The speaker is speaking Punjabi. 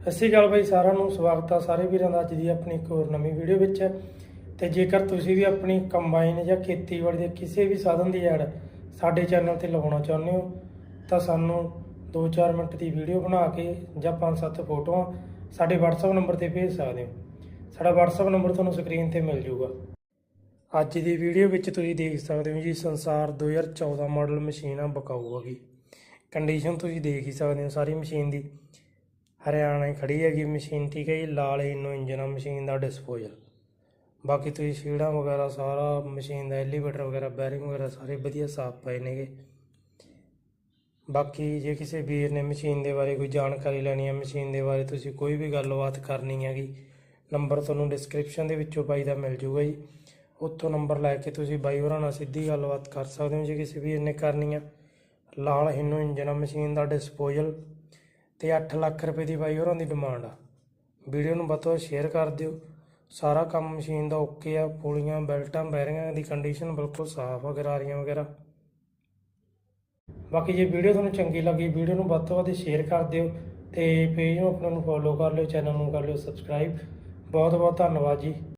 ਸਤਿ ਸ਼੍ਰੀ ਅਕਾਲ ਬਾਈ, ਸਾਰਿਆਂ ਨੂੰ ਸਵਾਗਤ ਆ ਸਾਰੇ ਵੀਰਾਂ ਦਾ ਅੱਜ ਦੀ ਆਪਣੀ ਇੱਕ ਹੋਰ ਨਵੀਂ ਵੀਡੀਓ ਵਿੱਚ। ਤੇ ਜੇਕਰ ਤੁਸੀਂ ਵੀ ਆਪਣੀ ਕੰਬਾਈਨ ਜਾਂ ਖੇਤੀਬਾੜੀ ਦੇ ਕਿਸੇ ਵੀ ਸਾਧਨ ਦੀ ਐਡ ਸਾਡੇ ਚੈਨਲ ਤੇ ਲਗਾਉਣਾ ਚਾਹੁੰਦੇ ਹੋ, ਤਾਂ ਸਾਨੂੰ 2-4 ਮਿੰਟ ਦੀ ਵੀਡੀਓ ਬਣਾ ਕੇ ਜਾਂ 5-7 ਫੋਟੋਆਂ ਸਾਡੇ WhatsApp ਨੰਬਰ ਤੇ ਭੇਜ ਸਕਦੇ ਹੋ। ਸਾਡਾ WhatsApp ਨੰਬਰ ਤੁਹਾਨੂੰ ਸਕਰੀਨ ਤੇ ਮਿਲ ਜਾਊਗਾ। ਅੱਜ ਦੀ ਵੀਡੀਓ ਵਿੱਚ ਤੁਸੀਂ ਦੇਖ ਸਕਦੇ ਹੋ ਜੀ, ਸੰਸਾਰ 2014 ਮਾਡਲ ਮਸ਼ੀਨ ਆ ਬਕਾਊ ਹੈਗੀ ਕੰਡੀਸ਼ਨ ਤੁਸੀਂ ਦੇਖ ਹੀ ਸਕਦੇ ਹੋ ਸਾਰੀ ਮਸ਼ੀਨ ਦੀ। ਹਰਿਆਣੇ ਹੀ ਖੜੀ ਹੈਗੀ ਮਸ਼ੀਨ ਠੀਕ ਹੈ ਜੀ, ਲਾਲ ਇਨੋ ਇੰਜਨ ਆ, ਮਸ਼ੀਨ ਦਾ ਡਿਸਪੋਜ਼ਲ ਬਾਕੀ ਤੁਸੀਂ ਸੀੜਾਂ ਵਗੈਰਾ ਸਾਰਾ ਮਸ਼ੀਨ ਦਾ ਐਲੀਵੇਟਰ ਵਗੈਰਾ ਬੈਰਿੰਗ ਵਗੈਰਾ ਸਾਰੇ ਵਧੀਆ ਸਾਫ਼ ਪਏ ਨੇਗੇ। ਬਾਕੀ ਜੇ ਕਿਸੇ ਵੀਰ ਨੇ ਮਸ਼ੀਨ ਦੇ ਬਾਰੇ ਕੋਈ ਜਾਣਕਾਰੀ ਲੈਣੀ ਹੈ, ਮਸ਼ੀਨ ਦੇ ਬਾਰੇ ਤੁਸੀਂ ਕੋਈ ਵੀ ਗੱਲਬਾਤ ਕਰਨੀ ਹੈਗੀ, ਨੰਬਰ ਤੁਹਾਨੂੰ ਡਿਸਕ੍ਰਿਪਸ਼ਨ ਦੇ ਵਿੱਚੋਂ ਬਾਈ ਦਾ ਮਿਲ ਜੂਗਾ ਜੀ। ਉੱਥੋਂ ਨੰਬਰ ਲੈ ਕੇ ਤੁਸੀਂ ਬਾਈ ਹੋਰਾਂ ਨਾਲ ਸਿੱਧੀ ਗੱਲਬਾਤ ਕਰ ਸਕਦੇ ਹੋ, ਜੇ ਕਿਸੇ ਵੀਰ ਨੇ ਕਰਨੀ ਆ ਲਾਲ ਹਿੰਨੋ ਇੰਜਨ ਆ, ਮਸ਼ੀਨ ਦਾ ਡਿਸਪੋਜ਼ਲ ਤੇ 8 ਲੱਖ ਰੁਪਏ ਦੀ ਬਾਈ ਹੋਰਾਂ ਦੀ ਡਿਮਾਂਡ ਆ। ਵੀਡੀਓ ਨੂੰ ਵੱਧ ਤੋਂ ਵੱਧ ਸ਼ੇਅਰ ਕਰ ਦਿਓ। ਸਾਰਾ ਕੰਮ ਮਸ਼ੀਨ ਦਾ ਓਕੇ ਆ, ਪੁਲੀਆਂ, ਬੈਲਟਾਂ ਬੈਰਿੰਗਾਂ ਦੀ ਕੰਡੀਸ਼ਨ ਬਿਲਕੁਲ ਸਾਫ਼ ਆ, ਗਰਾਰੀਆਂ ਵਗੈਰਾ। ਬਾਕੀ ਜੇ ਵੀਡੀਓ ਤੁਹਾਨੂੰ ਚੰਗੀ ਲੱਗੀ, ਵੀਡੀਓ ਨੂੰ ਵੱਧ ਤੋਂ ਵੱਧ ਸ਼ੇਅਰ ਕਰ ਦਿਓ ਤੇ ਪੇਜ ਨੂੰ ਆਪਣੇ ਨੂੰ ਫੋਲੋ ਕਰ ਲਿਓ ਚੈਨਲ ਨੂੰ ਕਰ ਲਿਓ ਸਬਸਕ੍ਰਾਈਬ ਬਹੁਤ ਬਹੁਤ ਧੰਨਵਾਦ ਜੀ।